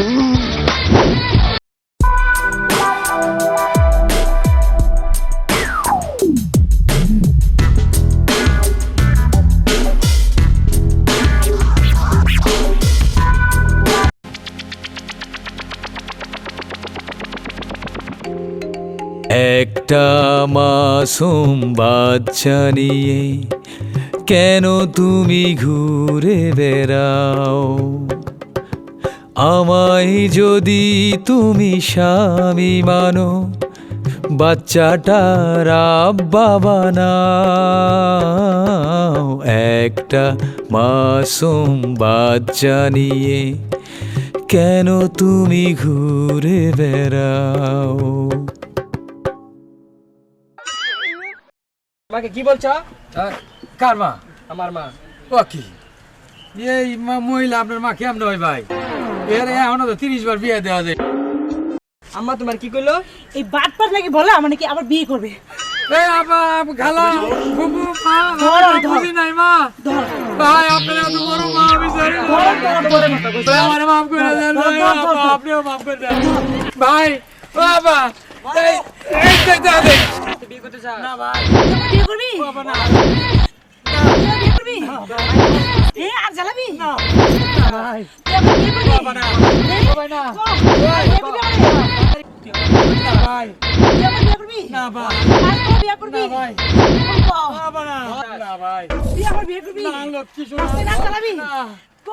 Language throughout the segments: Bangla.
একটা মাসুম বাচ্চা নিয়ে কেন তুমি ঘুরে বেড়াও? আমায় যদি তুমি স্বামী মানো বাচ্চাটার বাবা বানাও। একটা মাসুম বাচ্চা নিয়ে কেন তুমি ঘুরে বেড়াও? মাকে কি বলছো? কার মা? আমার মা। ও কি? এই মা- মহিলা আপনার মা কেমন হয় ভাই? এর এখনও তো তিরিশ বার বিয়ে দেওয়া যায়। আম্মা তোমার কি কইলো? এই বাটপার নাকি বলে আমার নাকি আবার বিয়ে করবে? খালা মা। বুঝি নাই মা। ভাই আপনার এত বড় মা আমি জানি না। ধর ধর ধরে মতো ভাই আমার মাফ করে দেন ভাই ধর, ধর, আপা, ধর। আপনিও মাফ করে দেন। ভাই ও আপা এই এই দাদা বিয়ে করতে চাও? বাবা না ভাই। বিয়ে করবি? বাবা না। বাবা বিয়ে করবি? আমারে? না। ক, বাবা না। না ভাই তুই আবার বিয়ে করবি? না লক্ষ্মী সোনা তুই না জ্বালাবি না। ক,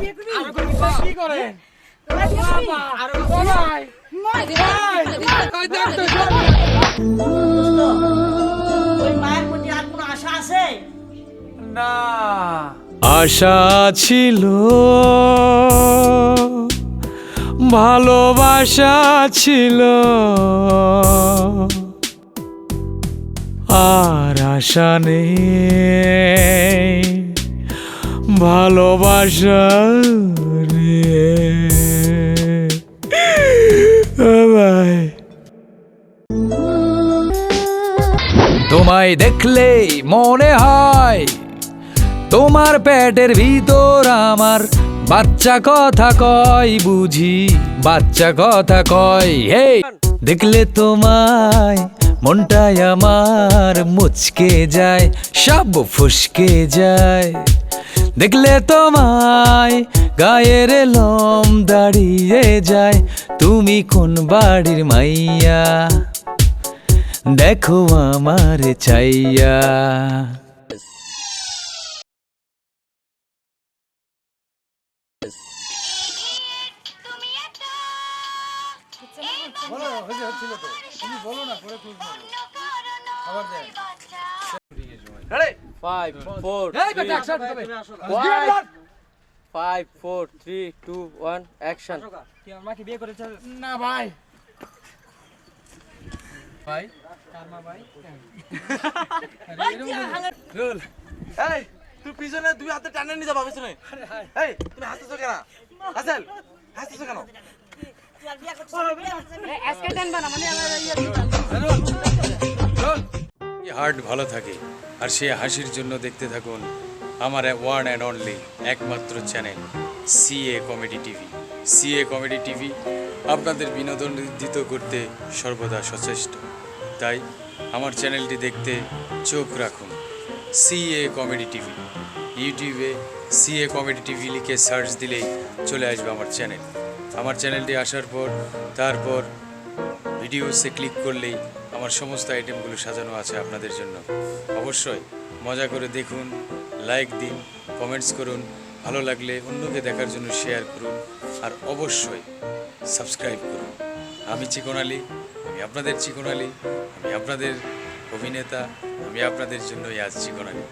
বিয়ে করবি? কি করেন তোরা বিয়ে করবি? আর ভাই নয়, ভাই ওই দেখ তো সব ওই মায়ের প্রতি আর কোনো আশা আছে? না। আশা ছিল ভালোবাসা ছিল। আর আশা নেই ভালোবাসা তোমায় দেখলেই মনে হয় তোমার পেটের ভিতর আমার বাচ্চা কথা কয়, বুঝি বাচ্চা কথা কয় হে দেখলে তোমায় মনটাই আমার মুচকে যায়, সব ফুসকে যায়। দেখলে তোমায় গায়ের লম দাঁড়িয়ে যায়, তুমি কোন বাড়ির মাইয়া? দেখো আমার চাইয়া five four three two one action কি মাকে বিয়ে করেছে? না ভাই। ভাই? কার ভাই। রোল এই তুই পিছনে তুই হাতে টানে নিয়ে যাবা পিছনে এই তুমি হাসতেছো কেন? হাসেল হাসতেছো কেন? হার্ট ভালো থাকে আর সে হাসির জন্য দেখতে থাকুন আমার ওয়ান অ্যান্ড অনলি একমাত্র channel CA comedy TV CA comedy TV আপনাদের বিনোদন দিত করতে সর্বদা সচেষ্ট। তাই আমার চ্যানেলটি দেখতে চোখ রাখুন সিএ কমেডি টিভি ইউটিউবে সিএ কমেডি টিভি লিখে সার্চ দিলেই চলে আসবে আমার চ্যানেল আমার চ্যানেলটি আসার পর, তারপর ভিডিওসে ক্লিক করলেই আমার সমস্ত আইটেমগুলো সাজানো আছে আপনাদের জন্য। অবশ্যই মজা করে দেখুন, লাইক দিন, কমেন্টস করুন, ভালো লাগলে অন্যকে দেখার জন্য শেয়ার করুন, আর অবশ্যই সাবস্ক্রাইব করুন। আমি চিকন আলী, আমি আপনাদের চিকন আলী, আমি আপনাদের অভিনেতা, আমি আপনাদের জন্যই আজ চিকন আলী।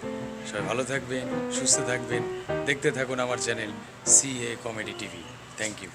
সবাই ভালো থাকবেন, সুস্থ থাকবেন, দেখতে থাকুন আমার channel C A comedy TV. Thank you.